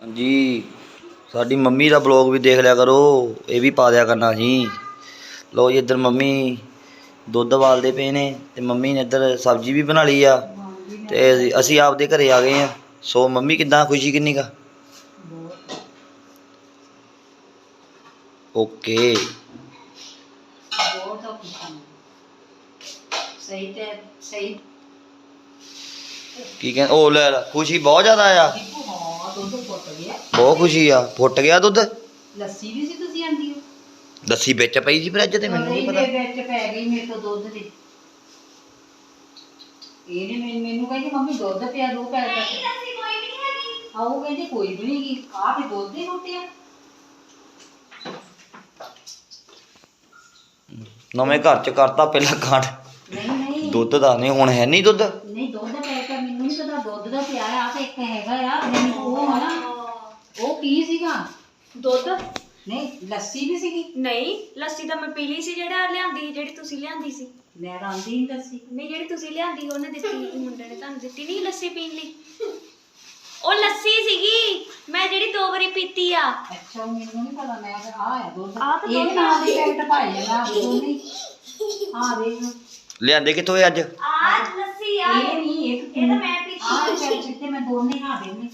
ਹਾਂਜੀ। ਸਾਡੀ ਮੰਮੀ ਦਾ ਬਲੌਗ ਵੀ ਦੇਖ ਲਿਆ ਕਰੋ ਇਹ ਵੀ ਪਾ ਦਿਆ ਕਰਨਾ ਜੀ ਲੋ ਜੀ ਇੱਧਰ ਮੰਮੀ ਦੁੱਧ ਵਾਲਦੇ ਪਏ ਨੇ ਤੇ ਮੰਮੀ ਨੇ ਇੱਧਰ ਸਬਜ਼ੀ ਵੀ ਬਣਾ ਲਈ ਆ ਤੇ ਅਸੀਂ- ਅਸੀਂ ਆਪਦੇ ਘਰੇ ਆ ਗਏ ਆ। ਸੋ ਮੰਮੀ ਕਿੱਦਾਂ ਖੁਸ਼ੀ ਕਿੰਨੀ ਕਾ? ਓਕੇ। ਬਹੁਤ ਖੁਸ਼ੀ ਸਹੀ ਤੇ ਸਹੀ। ਕੀ ਕਹਿੰਦੇ ਉਹ ਲੈ ਲੈ ਖੁਸ਼ੀ ਬਹੁਤ ਜ਼ਿਆਦਾ ਆ ਦੀਪੂ ਹਾਂ ਦੁੱਧ ਫੁੱਟ ਗਿਆ ਬਹੁਤ ਖੁਸ਼ੀ ਆ। ਫੁੱਟ ਗਿਆ ਦੁੱਧ? ਲੱਸੀ ਵੀ ਸੀ ਤੁਸੀਂ ਆਂਦੀ ਹੋ ਲੱਸੀ ਵਿੱਚ ਪਈ ਸੀ ਫ੍ਰਿਜ ਤੇ ਮੈਨੂੰ ਨਹੀਂ ਪਤਾ। ਵਿੱਚ ਪੈ ਗਈ ਮੇਰੇ ਤੋਂ ਦੁੱਧ ਦੀ। ਇਹਨੇ ਮੈਨੂੰ ਮੈਨੂੰ ਕਹਿੰਦੀ ਮੰਮੀ ਦੁੱਧ ਪਿਆ ਦੋ ਪੈਰ ਤੱਕ ਲੱਸੀ ਕੋਈ ਵੀ ਨਹੀਂ ਹੈਗੀ। ਆਹ ਉਹ ਕਹਿੰਦੀ ਕੋਈ ਵੀ ਨਹੀਂ ਗੀ ਆਹ ਤੇ ਦੁੱਧ ਹੀ ਟੁੱਟਿਆ ਨਵੇਂ ਘਰ ਚ ਕਰਤਾ ਪਹਿਲਾਂ ਕਾਂਡ। ਨਹੀਂ ਨਹੀਂ। ਦੁੱਧ ਦਾ ਨਹੀਂ ਹੁਣ ਹੈ ਨਹੀਂ ਦੁੱਧ। ਨਹੀਂ ਦੁੱਧ ਦਾ ਪੈਕਟ ਮੈਨੂੰ ਨਹੀਂ ਪਤਾ ਦੁੱਧ ਦਾ ਪਿਆ ਆ ਤੇ ਇੱਕ ਹੈਗਾ ਆ। ਮੈਨੂੰ ਉਹ ਆ ਨਾ ਉਹ ਕੀ ਸੀਗਾ। ਦੁੱਧ? ਨਹੀਂ ਲੱਸੀ ਵੀ ਸੀਗੀ। ਨਹੀਂ ਲੱਸੀ ਤਾਂ ਮੈਂ ਪੀ ਲਈ ਸੀ ਜਿਹੜਾ ਲਿਆਂਦੀ ਜਿਹੜੀ ਤੁਸੀਂ ਲਿਆਂਦੀ ਸੀ। ਮੈਂ ਤਾਂ ਆਂਦੀ ਨਹੀਂ ਲੱਸੀ। ਨਹੀਂ ਜਿਹੜੀ ਤੁਸੀਂ ਲਿਆਂਦੀ ਉਹਨੇ ਦਿੱਤੀ ਮੁੰਡੇ ਨੇ ਤੁਹਾਨੂੰ ਦਿੱਤੀ। ਨਹੀਂ ਲੱਸੀ ਪੀਣ ਲਈ। ਉਹ ਲੱਸੀ ਸੀਗੀ ਮੈਂ ਜਿਹੜੀ ਦੋ ਵਾਰੀ ਪੀਤੀ ਆ। ਅੱਛਾ ਮੈਨੂੰ ਨਹੀਂ ਪਤਾ ਮੈਂ ਕਿਹਾ ਆ ਹੈ ਦੁੱਧ। ਆਹ ਤਾਂ ਇਹ ਦੁੱਧ ਦੇ ਪੈਕਟ ਪਾਏ ਜਾਂਦਾ ਦੋਨੇ ਆ ਦੇਖ। ਲਿਆਂਦੇ ਕਿੱਥੋਂ ਇਹ ਅੱਜ? ਆ ਲੱਸੀ ਆ। ਇਹ ਨਹੀਂ ਇੱਕ ਇਹ ਤਾਂ ਮੈਂ ਪੀਤੀ ਆ ਜਿੱਤੇ ਮੈਂ ਦੋਨੇ ਆ ਦੇਣੇ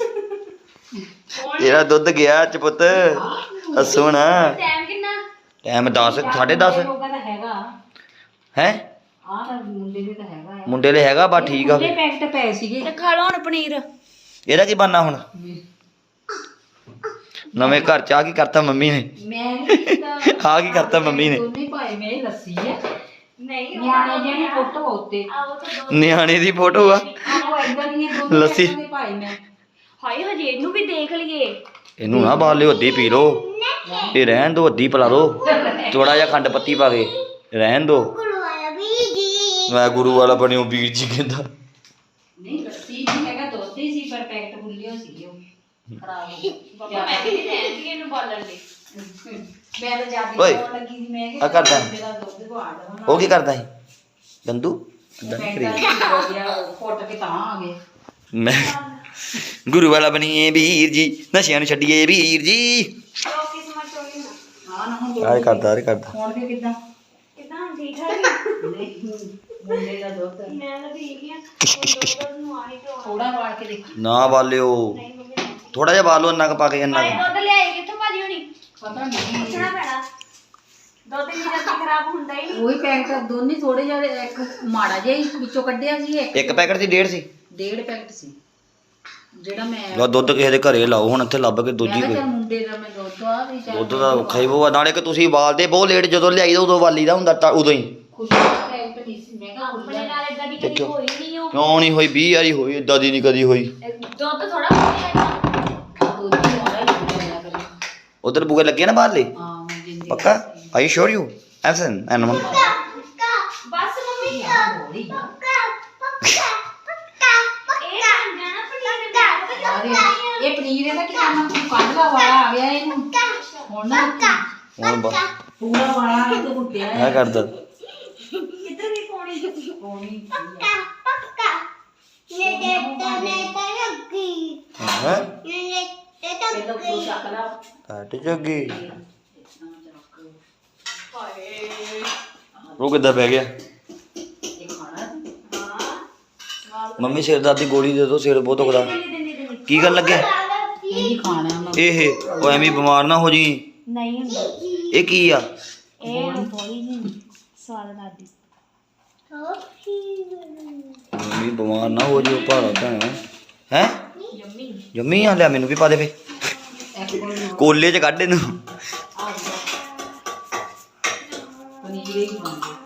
ਤੇਰਾ ਦੁੱਧ ਗਿਆ ਚ ਪੁੱਤ। ਨਾ। ਟਾਈਮ ਕਿੰਨਾ? ਟਾਈਮ 10 10:30 ਲੋਕਾਂ ਦਾ ਹੈਗਾ। ਹੈ? ਆ ਤਾਂ ਮੁੰਡੇ ਦੇ ਤਾਂ ਹੈਗਾ ਆ। ਮੁੰਡੇ ਲਈ ਹੈਗਾ ਬਾ ਠੀਕ ਆ। ਉਹਦੇ। ਪੈਕਟ ਪਏ ਸੀਗੇ। ਤੇ ਖਾ ਲਓ ਹੁਣ ਪਨੀਰ। ਇਹਦਾ ਕੀ ਬਣਨਾ ਹੁਣ? ਨਵੇਂ ਘਰ ਚ ਆ ਕੀ ਕਰਤਾ ਮੰਮੀ ਨੇ? ਮੈਂ ਨਹੀਂ ਕੀਤਾ। ਆ ਕੀ ਕਰਤਾ ਮੰਮੀ ਨੇ? ਦੋਨੇ ਪਾਏ ਮੇਰੇ ਲੱਸੀ ਹੈ ਨਹੀਂ ਨਿਆਣੇ ਜਿਹੇ ਫੋਟੋ ਉੱਤੇ। ਆ ਉਹ ਤਾਂ ਦੋ ਨਿਆਣੇ ਦੀ ਫੋਟੋ ਆ। ਆਹੋ ਏਦਾਂ ਦੀਆਂ ਦੋਨੇ ਲੱਸੀ। ਮੈਂ। ਹਾਏ ਹਜੇ ਇਹਨੂੰ ਵੀ ਦੇਖ ਲਈਏ। ਇਹਨੂੰ ਨਾ ਬਾਹਰ ਲਿਓ ਅੱਧੀ ਪੀ ਲੋ ਇਹ ਰਹਿਣ ਦੋ ਅੱਧੀ ਪਿਲਾ ਦੋ। ਥੋੜਾ ਜਿਹਾ ਖੰਡ ਪੱਤੀ ਪਾ ਕੇ। ਰਹਿਣ ਦੋ। ਮੈਂ ਗੁਰੂ ਵਾਲਾ ਬਣਿਓ ਵੀਰ ਜੀ ਕਹਿੰਦਾ। ਨਹੀਂ ਲੱਸੀ ਨਹੀਂ ਹੈਗਾ ਦੁੱਧ ਹੀ ਸੀ ਪਰ ਪੈਕਟ ਹੋ ਸੀਗੇ ਉਹ। ਖਰਾਬ ਹੋ ਬਾਬਾ ਮੈਂ ਵੀ ਰਹਿੰਦੀ ਇਹਨੂੰ ਬਾਲਣ ਲਈ। ਮੈਂ ਤਾਂ ਜ਼ਿਆਦਾ ਓਏ, ਪਾਉਣ ਲੱਗੀ ਸੀ ਮੈਂ ਆ ਕਰਦਾ। ਮੇਰਾ ਦੁੱਧ ਗਵਾ ਦੇਵਾਂ ਉਹ ਕੀ ਕਰਦਾ ਸੀ? ਗੰਦੂ? ਏਦਾਂ ਨੀ ਕਰੀ ਫੁੱਟ ਕੇ ਤਾਂ ਆ ਗਏ। ਮੈਂ ਗੁਰੂ ਵਾਲਾ ਬਣੀਏ ਵੀਰ ਜੀ ਨਸ਼ਿਆਂ ਨੂੰ ਛੱਡੀਏ ਵੀਰ ਜੀ। ਆਰੇ ਕਰਦਾ ਆਰੇ ਕਰਦਾ। ਹੁਣ ਵੀ ਕਿਦਾਂ? ਕਿਦਾਂ ਠੀਕ ਠਾਕ ਨਹੀਂ ਮੁੰਡੇ ਦਾ ਦੁੱਧ। ਮੈਂ ਤਾਂ ਠੀਕ ਹੀ ਆ। ਦੁੱਧ ਨੂੰ ਆਣੀ ਤੋਂ ਥੋੜਾ ਵਾਲ ਕੇ ਦੇਖੀ। ਨਾ ਬਾਲਿਓ ਨਹੀਂ ਥੋੜਾ ਜਿਹਾ ਬਾਲੋ ਇੰਨਾ ਕੁ ਪਾ ਕੇ ਇੰਨਾ ਕੁ। ਦੁੱਧ ਲਿਆਏ ਕਿੱਥੋਂ ਭਾਜੀ ਹੋਣੀ? ਪਤਾ ਨਹੀਂ। ਪੁੱਛਣਾ ਪੈਣਾ। ਦੁੱਧ ਇੰਨੀ ਜਲਦੀ ਖਰਾਬ ਹੁੰਦਾ ਹੀ ਨਹੀਂ। ਉਹੀ ਪੈਕਟ ਦੋਨੇ ਥੋੜੇ ਜਿਹਾ ਇੱਕ ਮਾੜਾ ਜਿਹਾ ਹੀ ਵਿੱਚੋਂ ਕੱਢਿਆ ਸੀ ਇੱਕ ਇੱਕ ਪੈਕਟ ਦੀ ਡੇਢ ਸੀ। ਡੇਢ ਪੈਕਟ ਸੀ। ਜਿਹੜਾ ਮੈਂ ਲਓ ਦੁੱਧ ਕਿਸੇ ਦੇ ਘਰੇ ਲਾਓ ਹੁਣ ਇੱਥੇ ਲੱਭ ਕੇ ਦੂਜੀ ਕੋਈ। ਚੱਲ ਮੁੰਡੇ ਦਾ ਮੈਂ ਦੁੱਧ ਆ ਵੀ ਚੱਲ ਦੁੱਧ ਦਾ ਔਖਾ ਹੀ ਬਹੁਤ। ਨਾਲੇ ਕਿ ਤੁਸੀਂ ਬਾਲਦੇ ਬਹੁਤ ਲੇਟ ਜਦੋਂ ਲਿਆਈ ਦਾ ਉਦੋਂ ਵਾਲੀ ਦਾ ਹੁੰਦਾ ਤਾਂ ਉਦੋਂ ਹੀ। ਖੁਸ਼ੀ ਦਾ ਪੈਕਟ ਨਹੀਂ ਸੀ ਮੈਂ ਕਿਹਾ ਆਪਣੇ ਨਾਲ ਇਦਾਂ ਦੀ ਕਦੀ ਦੇਖਿਓ। ਹੋਈ ਨਹੀਂ ਉਹ। ਕਿਉਂ ਨਹੀਂ ਹੋਈ 20 ਵਾਰੀ ਹੋਈ ਇਦਾਂ ਦੀ ਨਹੀਂ ਕਦੀ ਹੋਈ। ਇਹ ਦੁੱਧ ਥੋੜਾ ਹੁੰਦਾ ਦੁੱਧ ਹੀ ਮਾੜਾ ਹੀ ਲੱਗਿਆ ਕਰੇ ਉਧਰ ਬੁਗੇ ਲੱਗੇ ਨਾ ਬਾਹਰਲੇ? ਹਾਂ ਮੈਂ ਜਿੰਦੀ ਪੱਕਾ? ਆਈ ਸ਼ੋਰ ਯੂ ਐਸਨ ਐਨ ਬਸ ਮੰਮੀ। ਹੋੜੀ ਇਹ ਬਣ ਜਾਣਾ ਪਨੀਰ ਦੇ ਆਰੇ ਇਹ ਪਨੀਰ ਇਹਦਾ ਕੀ ਕਰਨਾ ਤੂੰ ਕੱਢ ਲਾ ਵਾਲਾ ਆ ਗਿਆ ਇਹਨੂੰ। ਹੁਣ ਨਾ ਹੁਣ ਬਾ ਪੂਰਾ ਵਾਲਾ ਇਹ ਤੇ ਫੁੱਟਿਆ ਮੈਂ ਕਰਦਾ। ਕਿੱਧਰ ਵੀ ਪਾਉਣੀ ਹੋਣੀ ਹੈ? ਪਹਿਲਾਂ ਉੱਪਰ ਚੱਕ ਲਾ। ਕੱਟ ਜੋਗੀ। ਹਾਏ। ਉਹ ਕਿੱਦਾਂ ਪੈ ਗਿਆ। ਹਾਂ। ਮੰਮੀ ਸਿਰ ਦਰਦ ਦੀ ਗੋਲੀ ਦੇ ਦਿਓ ਸਿਰ ਬਹੁਤ ਦੁਖਦਾ। ਦਿੰਦੀ ਦਿੰਦੀ ਦਿੰਦੀ ਕੀ ਗੱਲ ਲੱਗਿਆ? ਇਹ ਹੀ ਖਾਣਾ ਮੈਂ ਇਹ ਉਹ ਐਵੇਂ ਬਿਮਾਰ ਨਾ ਹੋ ਜੀ ਨਹੀਂ ਹੁੰਦਾ। ਇਹ ਕੀ ਆ? ਇਹ ਥੋੜੀ ਜਿਹੀ ਸਵਾਦ ਲੱਗਦੀ। ਮੰਮੀ ਬਿਮਾਰ ਨਾ ਹੋ ਜੀ ਉਹ ਭਾਰਾ ਭੈਣਾ। ਹੈ? ਜੰਮੀ ਜੰਮੀ ਆ ਲਿਆ ਮੈਨੂੰ ਵੀ ਪਾ ਦੇ ਫੇ। ਇੱਕ ਕੋਲ ਚ ਕੱਢ ਇਹਨੂੰ। ਪਨੀਰ ਹੀ ਖਾਂਦੇ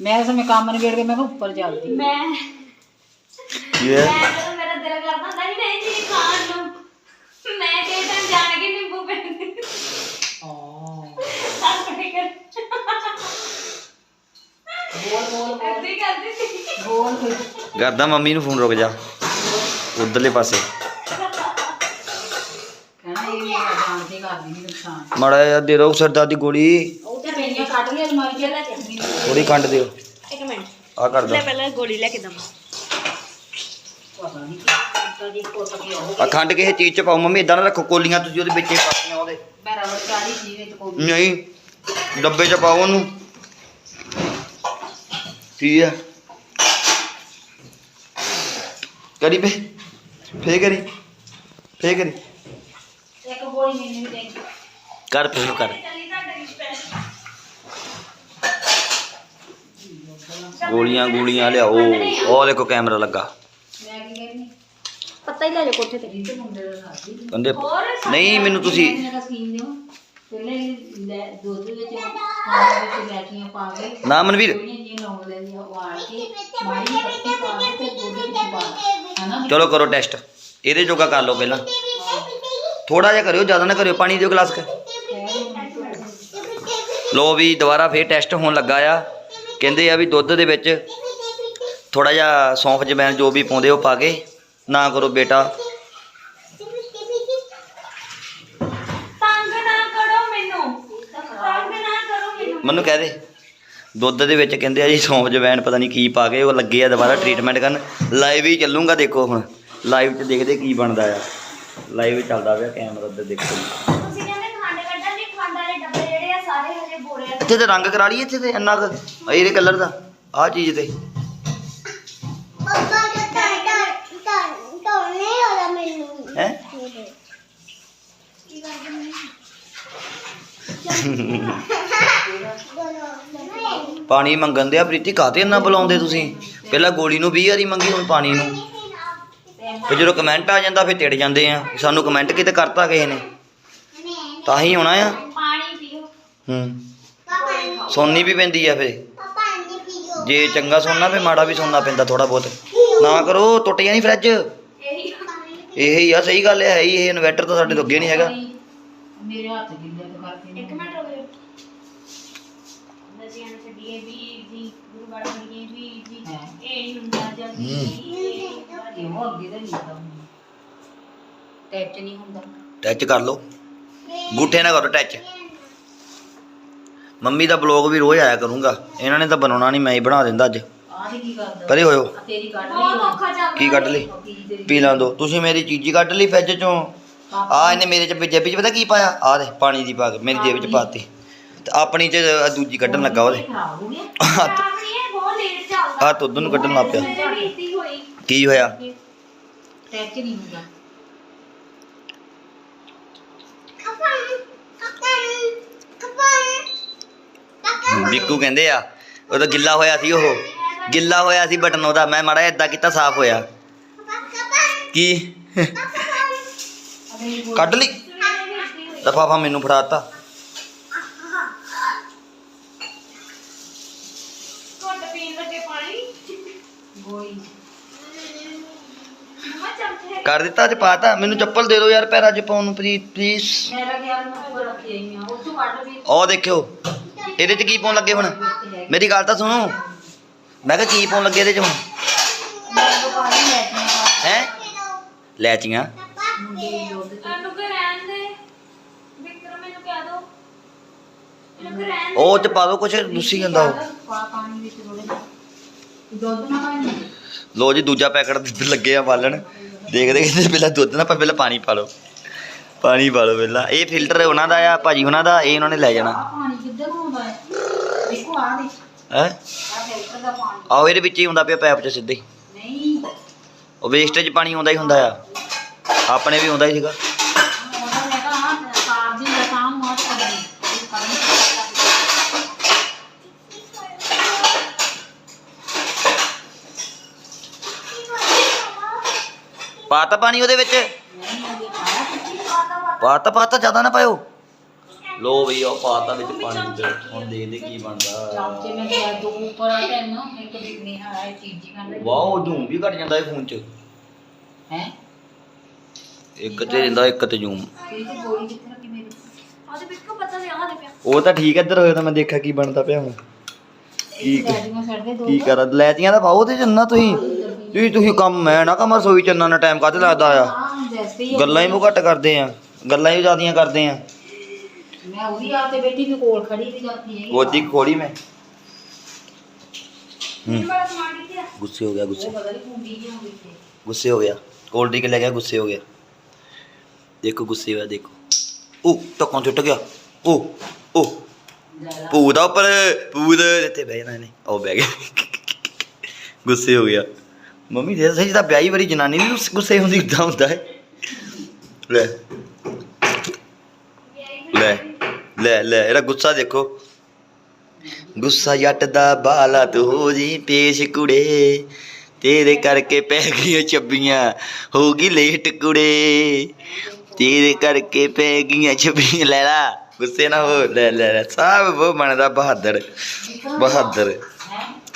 ਮੈਂ ਸਮੇਂ ਕੰਮ ਨਿਬੇੜ ਕੇ ਮੈਂ ਕਿਹਾ ਉੱਪਰ ਚੱਲਦੀ। ਮੈਂ ਮੈਂ ਜਦੋਂ ਮੇਰਾ ਦਿਲ ਕਰਦਾ ਹੁੰਦਾ ਸੀ ਨਾ ਇਹ ਚੀਜ਼ ਖਾਣ ਨੂੰ ਮੈਂ ਕਿਹ ਤਾਂ ਜਾਣ ਕੇ ਨਿੰਬੂ ਪੈਂਦੇ। ਹਾਂ। ਆਪਣੇ ਕਰ ਬੋਲ ਬੋਲ ਏਦਾਂ ਹੀ ਕਰਦੀ ਸੀ। ਬੋਲ। ਕੋਈ ਕਰਦਾ ਮੰਮੀ ਨੂੰ ਫੋਨ ਰੁਕ ਜਾ। ਉਧਰਲੇ ਪਾਸੇ। ਕਹਿਣਾ ਇਹ ਜਾਣਦੇ ਕਰਦੀ ਨਹੀਂ ਨੁਕਸਾਨ। ਮਾੜਾ ਜਿਹਾ ਦੇ ਦੋ ਸਿਰ ਦਰਦ ਦੀ ਗੋਲੀ ਉਹ ਤੇ ਮੇਰੀਆਂ ਕੱਢ ਲਈ ਅਲਮਾਰੀ ਚ ਲੈ ਕੇ ਥੋੜੀ ਖੰਡ ਦਿਓ। ਇੱਕ ਮਿੰਟ। ਆ ਕਰ ਦੋ। ਲੈ ਪਹਿਲਾਂ ਗੋਲੀ ਲੈ ਕੇ ਦਵਾਂ। ਆ ਖੰਡ ਕਿਸੇ ਚੀਜ਼ ਚ ਪਾਓ। ਮੰਮੀ ਇਦਾਂ ਨਾ ਰੱਖੋ ਕੋਲੀਆਂ ਤੁਸੀਂ ਉਹਦੇ ਵਿੱਚ ਹੀ ਪਾਤੀਆਂ ਉਹਦੇ। ਮੈਂ ਨਹੀਂ ਡੱਬੇ ਚ ਪਾਓ ਉਹਨੂੰ। ਕੀ ਆ? ਕਰੀ ਬੇ ਫੇ ਕਰੀ ਫੇ ਕਰੀ। ਇੱਕ ਗੋਲੀ ਮੈਨੂੰ ਵੀ ਦੇ ਕਰ ਫੇ ਕਰ। ਗੋਲੀਆਂ ਗੋਲੀਆਂ ਲਿਆਓ। ਉਹ ਦੇਖੋ ਕੈਮਰਾ ਲੱਗਾ। ਪੱਤਾ ਹੀ ਲੈ ਜਾ ਕੋਠੇ ਤੇ। ਕਹਿੰਦੇ ਨਹੀਂ ਮੈਨੂੰ ਤੁਸੀਂ ਨਾ ਮਨਵੀਰ। ਚਲੋ ਕਰੋ ਟੈਸਟ। ਇਹਦੇ ਜੋਗਾ ਕਰ ਲਓ ਪਹਿਲਾਂ। ਥੋੜਾ ਜਿਹਾ ਕਰਿਓ ਜ਼ਿਆਦਾ ਨਾ ਕਰਿਓ ਪਾਣੀ ਦਿਓ ਗਲਾਸ ਕੇ ਲੋ ਵੀ ਦੁਬਾਰਾ ਫੇਰ ਟੈਸਟ ਹੋਣ ਲੱਗਾ ਆ। ਕਹਿੰਦੇ ਆ ਵੀ ਦੁੱਧ ਦੇ ਵਿੱਚ ਥੋੜਾ ਜਿਹਾ ਸੌਂਫ ਜਮੈਨ ਜੋ ਵੀ ਪਾਉਂਦੇ ਉਹ ਪਾ ਕੇ ਨਾ ਕਰੋ ਬੇਟਾ। ਤੰਗ ਨਾ ਕਰੋ ਮੈਨੂੰ। ਤੰਗ ਨਾ ਕਰੋ ਮੈਨੂੰ। ਮੈਨੂੰ ਕਹਿ ਦੇ। ਦੁੱਧ ਦੇ ਵਿੱਚ ਕਹਿੰਦੇ ਆ ਜੀ ਸੌਂਫ ਜਵੈਣ ਪਤਾ ਨਹੀਂ ਕੀ ਪਾ ਕੇ ਉਹ ਲੱਗੇ ਆ ਦੁਬਾਰਾ ਟ੍ਰੀਟਮੈਂਟ ਕਰਨ। ਲਾਈਵ ਹੀ ਚੱਲੂਗਾ ਦੇਖੋ ਹੁਣ। ਲਾਈਵ 'ਚ ਦੇਖਦੇ ਕੀ ਬਣਦਾ ਆ। ਲਾਈਵ ਚੱਲਦਾ ਪਿਆ ਕੈਮਰਾ ਉੱਤੇ ਦੇਖੋ ਤੁਸੀਂ ਕਹਿੰਦੇ ਖੰਡ ਕੱਢਣ ਲਈ ਖੰਡ ਵਾਲੇ ਡੱਬੇ ਜਿਹੜੇ ਆ ਸਾਰੇ ਹਜੇ ਬੋਰੇ ਆ ਇੱਥੇ ਤੇ ਰੰਗ ਕਰਾ ਲਈਏ ਇੱਥੇ ਤੇ ਇੰਨਾ ਕੁ ਇਹਦੇ ਕਲਰ ਦਾ ਆਹ ਚੀਜ਼ ਤੇ। ਹੈ? ਪਾਣੀ ਮੰਗਣ ਦੇ ਆ ਪ੍ਰੀਤੀ ਕਾਤੇ ਇੰਨਾ ਬੁਲਾਉਂਦੇ ਤੁਸੀਂ? ਪਹਿਲਾਂ ਗੋਲੀ ਨੂੰ 20 ਵਾਰੀ ਮੰਗੀ ਹੁਣ ਪਾਣੀ ਨੂੰ। ਤੇ ਜਦੋਂ ਕਮੈਂਟ ਆ ਜਾਂਦਾ ਫਿਰ ਟਿੜ ਜਾਂਦੇ ਆ। ਸਾਨੂੰ ਕਮੈਂਟ ਕਿਤੇ ਕਰਤਾ ਕਿਸੇ ਨੇ। ਤਾਂ ਹੀ ਹੋਣਾ ਆ। ਪਾਣੀ ਪੀਓ। ਹੂੰ। ਸੋਨੀ ਵੀ ਪੈਂਦੀ ਆ ਫਿਰ। ਜੇ ਚੰਗਾ ਸੋਨਾ ਫੇ ਮਾੜਾ ਵੀ ਸੋਨਾ ਪੈਂਦਾ ਥੋੜਾ ਬਹੁਤ। ਨਾ ਕਰੋ ਟੁੱਟ ਜਾਣੀ ਫ੍ਰਿਜ ਇਹੀ ਇਹ ਹੀ ਆ ਸਹੀ ਗੱਲ ਹੈ ਹੈ ਹੀ ਇਹ ਇਨਵਰਟਰ ਤਾਂ ਸਾਡੇ ਤੋਂ ਅੱਗੇ ਨਹੀਂ ਹੈਗਾ। ਮੇਰੇ ਹੱਥ ਗਿੱਲੇ ਤੋਂ ਕਰਕੇ ਇੱਕ ਮਿੰਟ ਰੁਕ ਜਾਓ। ਨਜ਼ੀਆਂ ਨੂੰ ਛੱਡੀਏ ਵੀ ਜੀ ਗੁਰਬਾੜ ਬਣੀਏ ਵੀ ਜੀ ਹਾਂ। ਇਹ ਨਹੀਂ ਹੁੰਦਾ ਜਲਦੀ ਇਹ ਹੋ ਅੱਗੇ ਦਾ ਨਹੀਂ ਤਾਂ ਟੈਚ ਨਹੀਂ ਹੁੰਦਾ। ਟੱਚ ਕਰ ਲਓ। ਗੂਠੇ ਨਾ ਕਰੋ ਟੱਚ ਮੰਮੀ ਦਾ ਬਲੌਗ ਵੀ ਰੋਜ਼ ਆਇਆ ਕਰੂੰਗਾ। ਇਹਨਾਂ ਨੇ ਤਾਂ ਬਣਾਉਣਾ ਨਹੀਂ ਮੈਂ ਹੀ ਬਣਾ ਦਿੰਦਾ ਅੱਜ। ਆਹ ਕੀ ਕਰਦਾ? ਪਰੇ ਹੋਇਓ। ਆ ਕੀ ਕੱਢ ਲਈ? ਪੀ ਲਾਂ ਦੋ। ਤੁਸੀਂ ਮੇਰੀ ਚੀਜ਼ੀ ਕੱਢ ਲਈ ਫ੍ਰਿਜ ਚੋਂ। ਆ ਇਹਨੇ ਮੇਰੇ ਚ ਜੇਬੀ ਚ ਪਤਾ ਕੀ ਪਾਇਆ? ਆ ਦੇ ਪਾਣੀ ਦੀ ਪਾ ਕੇ ਮੇਰੀ ਜੇਬ ਚ ਪਾਤੀ। ਤੇ ਆਪਣੀ ਚ ਦੂਜੀ ਕੱਢਣ ਲੱਗਾ ਉਹਦੇ। ਖਰਾਬ ਹੋ ਗਿਆ ਹੱਥ ਆਪਣੀ ਇਹ ਬਹੁਤ ਲੇਟ ਚੱਲਦਾ। ਹੱਥ ਉਧਰ ਨੂੰ ਕੱਢਣ ਲੱਗ ਪਿਆ। ਕੀ ਹੋਇਆ? ਟੈਚ ਨਹੀਂ ਹੁੰਦਾ। ਬਿੱਕੂ ਕਹਿੰਦੇ ਆ ਉਹ ਤਾਂ ਗਿੱਲਾ ਹੋਇਆ ਸੀ ਉਹ। ਗਿੱਲਾ ਹੋਇਆ ਸੀ ਬਟਨ ਉਹਦਾ ਮੈਂ ਮਾੜਾ ਇਦਾਂ ਕੀਤਾ ਸਾਫ਼ ਹੋਇਆ। ਕੀ? ਕੱਢ ਲਈ। ਲਫਾਫਾ ਮੈਨੂੰ ਫੜਾਤਾ ਘੁੱਟ ਪੀਣ ਲੱਗੇ ਪਾਣੀ। ਕਰ ਦਿੱਤਾ ਅੱਜ ਪਾਤਾ। ਮੈਨੂੰ ਚੱਪਲ ਦੇ ਦਿਓ ਯਾਰ ਪੈਰਾਂ 'ਚ ਪਾਉਣ ਨੂੰ ਪਲੀਜ਼ ਪਲੀਜ਼ ਮੇਰਾ ਖਿਆਲ ਮੈਂ ਰੱਖੀ ਆਈ ਆ ਉਹ ਤੋਂ ਕੱਢ ਵੀ। ਉਹ ਦੇਖਿਓ। ਇਹਦੇ 'ਚ ਕੀ ਪਾਉਣ ਲੱਗੇ ਹੁਣ? ਮੇਰੀ ਗੱਲ ਤਾਂ ਸੁਣੋ। ਮੈਂ ਕਿਹਾ ਕੀ ਪਾਉਣ ਲੱਗੇ ਇਹਦੇ 'ਚ ਹੁਣ? ਹੈ? ਲੈਚੀਆਂ। ਉਹ 'ਚ ਪਾ ਦਿਓ ਕੁਛ, ਲੁੱਸੀ ਜਾਂਦਾ ਉਹ। ਲੋ ਜੀ, ਦੂਜਾ ਪੈਕਟ ਲੱਗੇ ਆ ਬਾਲਣ। ਦੇਖਦੇ ਕਿਤੇ ਪਹਿਲਾਂ ਦੁੱਧ ਨਾ ਪਹਿਲਾਂ ਪਾਣੀ ਪਾ ਲਓ। ਪਾਣੀ ਪਾ ਲਓ ਪਹਿਲਾਂ। ਇਹ ਫਿਲਟਰ ਉਹਨਾਂ ਦਾ ਆ, ਭਾਜੀ ਉਹਨਾਂ ਦਾ, ਇਹ ਉਹਨਾਂ ਨੇ ਲੈ ਜਾਣਾ। ਆ ਪਾਣੀ ਕਿੱਧਰ ਨੂੰ ਹੈ? ਦੇਖੋ ਆ ਦੇ ਹੈ ਫਿਲਟਰ ਦਾ ਪਾਣੀ ਆਓ ਇਹਦੇ ਵਿੱਚ ਹੀ ਹੁੰਦਾ ਪਿਆ ਪੈਪ 'ਚ ਸਿੱਧੇ। ਨਹੀਂ ਉਹ ਵੇਸਟੇਜ ਪਾਣੀ ਆਉਂਦਾ ਹੀ ਹੁੰਦਾ ਆ। ਆਪਣੇ ਵੀ ਆਉਂਦਾ ਹੀ ਸੀਗਾ। ਪਾਤਾ ਪਾਣੀ ਉਹਦੇ ਵਿੱਚ? ਪਾਤਾ ਪਾਤਾ ਜ਼ਿਆਦਾ ਨਾ ਪਾਇਓ। ਲੋ ਬਈ ਉਹ ਪਾਤਾ ਵਿੱਚ ਪਾਣੀ ਦੇ ਹੁਣ ਦੇਖਦੇ ਕੀ ਬਣਦਾ। ਚਮਚੇ ਮੈਂ ਕਿਹਾ ਦੋ ਉੱਪਰ ਆ ਤੇ ਨਾ ਇੱਕ ਦੀ ਨਹੀਂ ਆ ਚੀਜ਼ੀ ਕਰ ਲਈ ਵਾਓ ਜ਼ੂਮ ਵੀ ਘਟ ਜਾਂਦਾ ਇਹ ਫੋਨ 'ਚ। ਹੈ? ਇੱਕ ਤੇ ਰਹਿੰਦਾ ਇੱਕ ਤੇ ਜ਼ੂਮ। ਇਹ ਤੇ ਗੋਲੀ ਕਿੱਥੇ ਰੱਖੀ ਮੇਰੀ? ਆਦੇ ਬਿੱਕੂ ਪਤਾ ਤੇ ਆਹ ਦੇ ਪਿਆ ਉਹ ਤਾਂ ਠੀਕ ਇੱਧਰ ਹੋਇਆ ਤਾਂ ਮੈਂ ਦੇਖਿਆ ਕੀ ਬਣਦਾ ਪਿਆ ਹੁਣ। ਕੀ ਕੀ ਕਰਾਂ? ਲੈਤੀਆਂ ਤਾਂ ਪਾਓ ਤੇ ਜੰਨਾ ਤੁਸੀਂ। ਤੁਸੀਂ ਤੁਸੀਂ ਕੰਮ ਮੈਂ ਨਾ ਕਮਰ ਸੋਈ ਚੰਨਾ ਨਾ ਟਾਈਮ ਕਾਹਤੇ ਲੱਗਦਾ ਆ? ਗੱਲਾਂ ਹੀ ਮੂੰਹ ਘੱਟ ਕਰਦੇ ਆ। ਗੱਲਾਂ ਹੀ ਜ਼ਿਆਦੀਆਂ ਕਰਦੇ ਆ। ਮੈਂ ਉਹਦੀ ਆਪ ਤੇ ਬੇਟੀ ਵੀ ਕੋਲ ਖੜੀ ਵੀ ਜਾਂਦੀ ਹੈ। ਗੋਦੀ ਖੋੜੀ ਮੈਂ ਗੁੱਸੇ ਹੋ ਗਿਆ ਗੁੱਸੇ। ਹੁੰਦੀ ਗੁੱਸੇ ਹੋ ਗਿਆ। ਕੋਲਡ ਡਰਿੰਕ ਲੈ ਗਿਆ ਗੁੱਸੇ ਹੋ ਗਿਆ। ਦੇਖੋ ਗੁੱਸੇ ਹੋਇਆ ਦੇਖੋ। ਉਹ ਟੱਕਾਂ ਛੁੱਟ ਗਿਆ। ਉਹ ਉਹ ਆ ਉੱਪਰ ਇੱਥੇ ਬਹਿ ਜਾਣਾ ਇਹਨੇ। ਉਹ ਬਹਿ ਗਿਆ। ਗੁੱਸੇ ਹੋ ਗਿਆ। ਮੰਮੀ ਦੇ ਸਹੀ ਤਾਂ ਵਿਆਹੀ ਵਾਰੀ ਜਨਾਨੀ ਵੀ ਗੁੱਸ- ਹੁੰਦੀ ਉਦਾਂ ਹੁੰਦਾ ਹੈ। ਲੈ। ਲੈ ਲੈ ਲੈ, ਇਹਦਾ ਗੁੱਸਾ ਦੇਖੋ। ਗੁੱਸਾ ਜੱਟ ਦਾ ਬਾਲਾ ਤੂੰ ਜੀ ਪੇਸ਼ ਕੁੜੇ। ਤੇਰੇ ਕਰਕੇ ਪੈ ਗਈਆਂ ਚੱਬੀਆਂ ਹੋ ਗਈ ਲੇਟ ਕੁੜੇ। ਤੇਰੇ ਕਰਕੇ ਪੈ ਗਈਆਂ ਚੱਬੀਆਂ ਲੈ ਲਾ, ਗੁੱਸੇ ਨਾ ਹੋ, ਲੈ ਲੈ ਲੈ ਸਭ ਉਹ ਬਣਦਾ ਬਹਾਦਰ ਬਹਾਦਰ।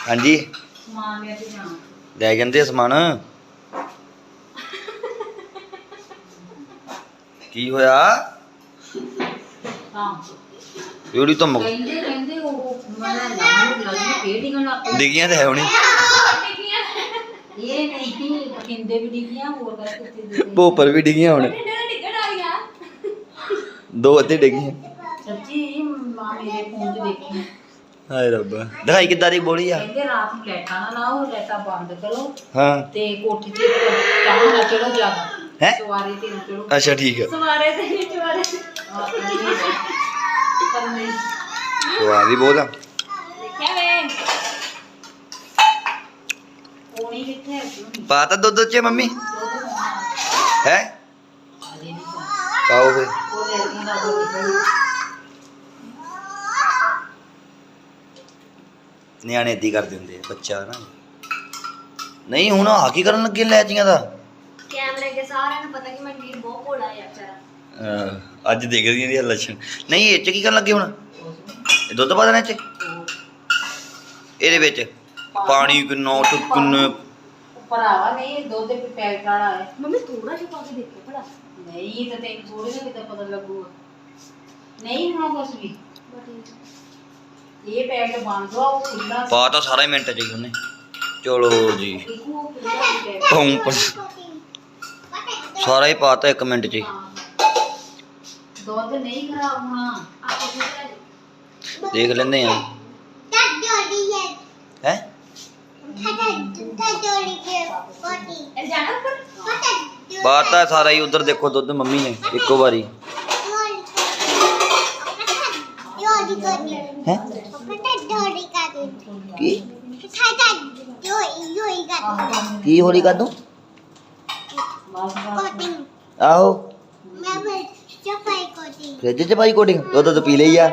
ਹਾਂਜੀ। ਲੈ ਜਾਂਦੇ ਸਮਾਨ। ਕੀ ਹੋਇਆ? ਹਾਂ। ਯੂੜੀ ਧਮਕ। ਕਹਿੰਦੇ ਕਹਿੰਦੇ ਉਹ ਮਨ ਨਾਮ ਲੱਗੀ ਪੇਟਿੰਗ ਨਾ ਡਿੱਗੀਆਂ ਤੇ ਹੈ ਹੁਣੀ। ਇਹ ਨਹੀਂ ਕਹਿੰਦੇ ਵੀ ਡਿੱਗੀਆਂ ਹੋਰ ਕਰ ਕਿਤੇ ਦੇ ਭੋਪਰ ਵੀ ਡਿੱਗੀਆਂ ਹੁਣ। ਦਾ ਅੱਧੇ ਡਿੱਗੀਆਂ। ਸੱਚੀ ਮਾਂ ਮੇਰੇ ਫੋਨ 'ਚ ਦੇਖੀ। ਹਾਏ ਰੱਬਾ। ਦਿਖਾਈ ਕਿੱਦਾਂ ਦੀ ਬੋਲੀ ਆ? ਕਹਿੰਦੇ ਰਾਤ ਨੂੰ ਲਾਈਟਾਂ ਨਾ ਲਾਓ ਲਾਈਟਾਂ ਬੰਦ ਕਰੋ। ਹਾਂ। ਤੇ ਕੋਠੀ ਤੇ ਤਾਂ ਨਾ ਚੜੋ ਜ਼ਿਆਦਾ। ਹੈਂ? ਸਵਾਰੀ ਤੇ ਨਾ ਚੜੋ ਅੱਛਾ ਠੀਕ ਆ ਸਵਾਰੇ ਤੇ ਨਹੀਂ ਚਵਾਰੇ ਆਹ ਕਹਿੰਦੇ ਪਰ ਨਹੀਂ ਸਵਾਦ ਵੀ ਬਹੁਤ ਆ। ਦੇਖਿਆ ਵੇ। ਪੋਣੀ ਕਿੱਥੇ ਹੈ ਕਿਉਂ ਪਾਤਾ ਦੁੱਧ ਚ ਮੰਮੀ? ਹੈ? ਪਾਓ ਫੇ ਲੈ ਨਿਆਣੇ ਏਦੀ ਕਰਦੇ ਹੁੰਦੇ ਆ ਬੱਚਾ ਨਾ। ਨਹੀਂ ਹੁਣ ਆ ਕੀ ਕਰਨ ਲੱਗੇ ਲੈਚੀਆਂ ਦਾ? ਦੇ ਸਾਰਿਆਂ ਨੂੰ ਪਤਾ ਕਿ ਮੈਂ ਵੀਰ ਬਹੁਤ ਭੋਲਾ ਆ ਵਿਚਾਰਾ। ਅਹ ਅੱਜ ਦੇਖ ਰਹੀਆਂ ਦੀ ਲੱਛਣ। ਨਹੀਂ ਇਹ ਚ ਕੀ ਕਰਨ ਲੱਗੇ ਹੁਣ? ਇਹ ਦੁੱਧ ਪਾ ਦੇਣਾ ਇਹ ਚ? ਇਹਦੇ ਵਿੱਚ ਪਾਣੀ ਕਿੰਨਾ? ਟੁਕਨ ਭਰਾਵਾ ਨਹੀਂ ਦੁੱਧ ਦੇ ਪੈਕਟ ਵਾਲਾ ਹੈ। ਮੰਮੀ ਥੋੜਾ ਜਿਹਾ ਪਾ ਕੇ ਦੇਖੋ ਭਲਾ। ਨਹੀਂ ਤਾਂ ਤੈਨੂੰ ਥੋੜੇ ਜਿਹਾ ਕਿਤੇ ਪਤਾ ਲੱਗੂਗਾ। ਨਹੀਂ ਹੋਣਾ ਕੁਛ ਵੀ। ਇਹ ਪੈਕਟ ਬੰਦ ਹੋ ਉਹ ਖੁੱਲਾ ਪਾ ਤਾਂ ਸਾਰਾ ਹੀ ਮਿੰਟ ਚ ਹੀ ਉਹਨੇ। ਚਲੋ ਜੀ। ਦੇਖੋ ਉਹ ਖੁੱਲਾ ਸੀ ਪੈਕਟ। ਪਉਂ ਪਰ ਸਾਰਾ ਹੀ ਪਾਤਾ 1 ਮਿੰਟ ਚ ਹੀ ਹਾਂ। ਦੁੱਧ ਨਹੀਂ ਖਰਾਬ ਹੋਣਾ ਆਪੋ ਜੀ ਦੇਖ ਲੈਂਦੇ ਆ ਹੈ? ਇਹ ਜਾਣਾ ਉੱਪਰ? ਪਾਤਾ ਸਾਰਾ ਹੀ ਉਧਰ ਦੇਖੋ ਦੁੱਧ ਮੰਮੀ ਨੇ ਇੱਕੋ ਵਾਰੀ। ਹੈ? ਕੀ? ਕੀ ਹੋਲੀ ਕਰ ਦੂੰ ਬਸ ਬਸ ਆਹੋ ਫ੍ਰਿਜ ਚ ਪਾਈ ਕੋਟਿੰਗ ਦੁੱਧ ਤਾਂ ਪੀ ਲਈ ਆ।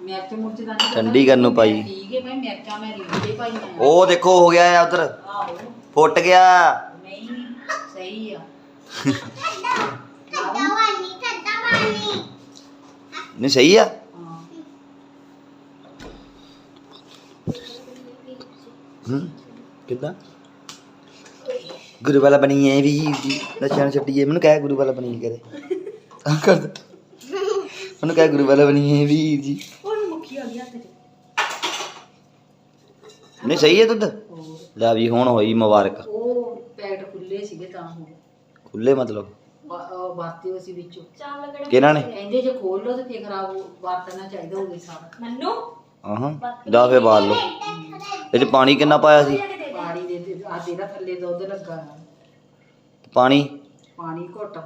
ਮਿਰਚ ਮੁਰਚ ਦਾ ਨਹੀਂ ਠੰਡੀ ਕਰਨ ਨੂੰ ਪਾਈ। ਠੀਕ ਹੈ ਮੈਂ ਮਿਰਚਾਂ ਮੈਂ ਲੀੜੇ ਪਾਈਆਂ ਉਹ ਦੇਖੋ ਹੋ ਗਿਆ ਆ ਉਧਰ। ਆਹੋ। ਫੁੱਟ ਗਿਆ। ਨਹੀਂ ਸਹੀ ਆ। ਨਹੀਂ ਸਹੀ ਆ। ਹਾਂ। ਹੂੰ। ਕਿੱਦਾਂ? ਗੁਰੂ ਵਾਲਾ ਬਣੀ ਐ ਵੀ ਜੀ ਲੱਛਣ ਛੱਡੀਏ। ਮੈਨੂੰ ਕਹਿ ਗੁਰੂ ਵਾਲਾ ਬਣੀ ਕਰੇ। ਆ ਕਰ ਦੇ ਮੈਨੂੰ ਕਹਿ ਗੁਰੂ ਵਾਲਾ ਬਣੀ ਐ ਵੀ ਜੀ। ਉਹ ਮੁੱਖੀ ਆ ਹੱਥ 'ਚ। ਨਹੀਂ ਸਹੀ ਹੈ ਦੁੱਧ? ਲੈ ਵੀ ਹੁਣ ਹੋਈ ਮੁਬਾਰਕ। ਉਹ ਪੈਕਟ ਖੁੱਲੇ ਸੀਗੇ ਤਾਂ ਹੋ ਖੁੱਲੇ ਮਤਲਬ? ਵਰਤੇ ਹੋਏ ਸੀ ਵਿੱਚੋਂ। ਚਾਲ ਲੱਗਣ ਕਿਹਨਾਂ ਨੇ? ਕਹਿੰਦੇ ਜੇ ਖੋਲ ਲੋ ਤੇ ਫੇਰ ਖਰਾਬ ਵਰਤਣਾ ਚਾਹੀਦਾ ਹੋਵੇ ਸਾਰਾ। ਮੰਨੂ? ਆਹਾਂ ਜਾ ਫੇ ਬਾਲ ਲੋ ਇਹ ਚ ਪਾਣੀ ਕਿੰਨਾ ਪਾਇਆ ਸੀ? ਆ ਤੇਰਾ ਥੱਲੇ ਦੁੱਧ ਲੱਗਾ ਆ। ਪਾਣੀ? ਪਾਣੀ ਘੁੱਟ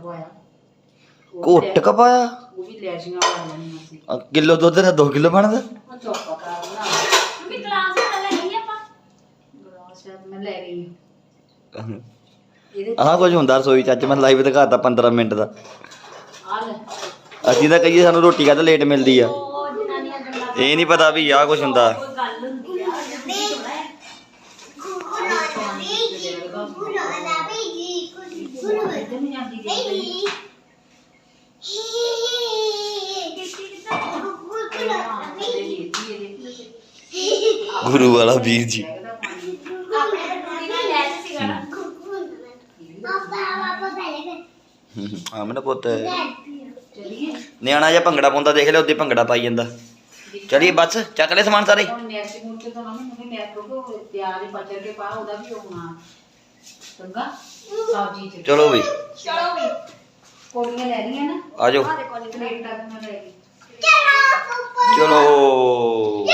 ਉਹ ਘੁੱਟ ਲੈ- ਕ ਪਾਇਆ ਉਹ ਵੀ ਲੈਚੀਆਂ ਪਾ ਲੈਣੀਆਂ ਸੀ। ਆ, ਕਿਲੋ ਦੁੱਧ ਦਾ 2 ਕਿਲੋ ਬਣਦਾ? ਉਹ ਚੋਪਾ ਕਰ ਬਣਾ ਮੰਮੀ ਗਲਾਸ ਨਾਲ ਲੈ ਲਈ ਆਪਾਂ। ਗਲਾਸ ਸ਼ਾਇਦ ਮੈਂ ਲੈ ਗਈ ਇਹਦੇ ਆਹ ਕੁਝ ਹੁੰਦਾ ਰਸੋਈ ਚ ਅੱਜ ਮੈਂ ਲਾਈਵ ਦਿਖਾਤਾ 15 ਮਿੰਟ ਦਾ। ਆ ਲੈ। ਅਸੀਂ ਤਾਂ ਕਹੀਏ ਸਾਨੂੰ ਰੋਟੀ ਕਾਹਤੇ ਲੇਟ ਮਿਲਦੀ ਆ। ਉਹ ਜਨਾਨੀਆਂ ਗੱਲਾਂ ਇਹ ਨਹੀਂ ਪਤਾ ਵੀ ਆਹ ਕੁਝ ਹੁੰਦੀ ਆ ਜੱਦੀ ਥੋੜਾ ਹੈ ਇੱਧਰ ਨਹੀਂ ਜਾਂਦੀ ਗਈ ਗੁਰੂ ਵਾਲਾ ਵੀਰ ਜੀ। ਲੈ ਹਾਂ ਮੇਰਾ ਪੁੱਤ ਚਲੀਏ ਨਿਆਣਾ ਜਿਹਾ ਭੰਗੜਾ ਪਾਉਂਦਾ ਦੇਖ ਲਿਆ ਉਹਦੇ ਭੰਗੜਾ ਪਾਈ ਜਾਂਦਾ। ਚਲਿਏ ਬਸ ਚੱਕ ਲੈ ਸਮਾਨ ਸਾਰੇ। ਹੁਣ ਨੈਕਸਟ ਮੁੱਚ ਤਾਂ ਨਾ ਮੈਨੂੰ ਮੈਂ ਕਹੋ ਪਿਆਜ਼ ਬਚਰ ਕੇ ਪਾ ਉਹਦਾ ਵੀ ਹੋਣਾ। ਚੰਗਾ? ਸਬਜ਼ੀ ਚ। ਚਲੋ ਵੀ। ਚਲੋ ਵੀ। ਕੋੜੀਆਂ ਲੈ ਲਈਆਂ ਨਾ। ਆ ਜਾਓ। ਆ ਦੇਖੋ ਜੀ ਪਲੇਟਾਂ ਵੀ ਮੈਂ ਲੈ ਗਈ। ਚਲੋ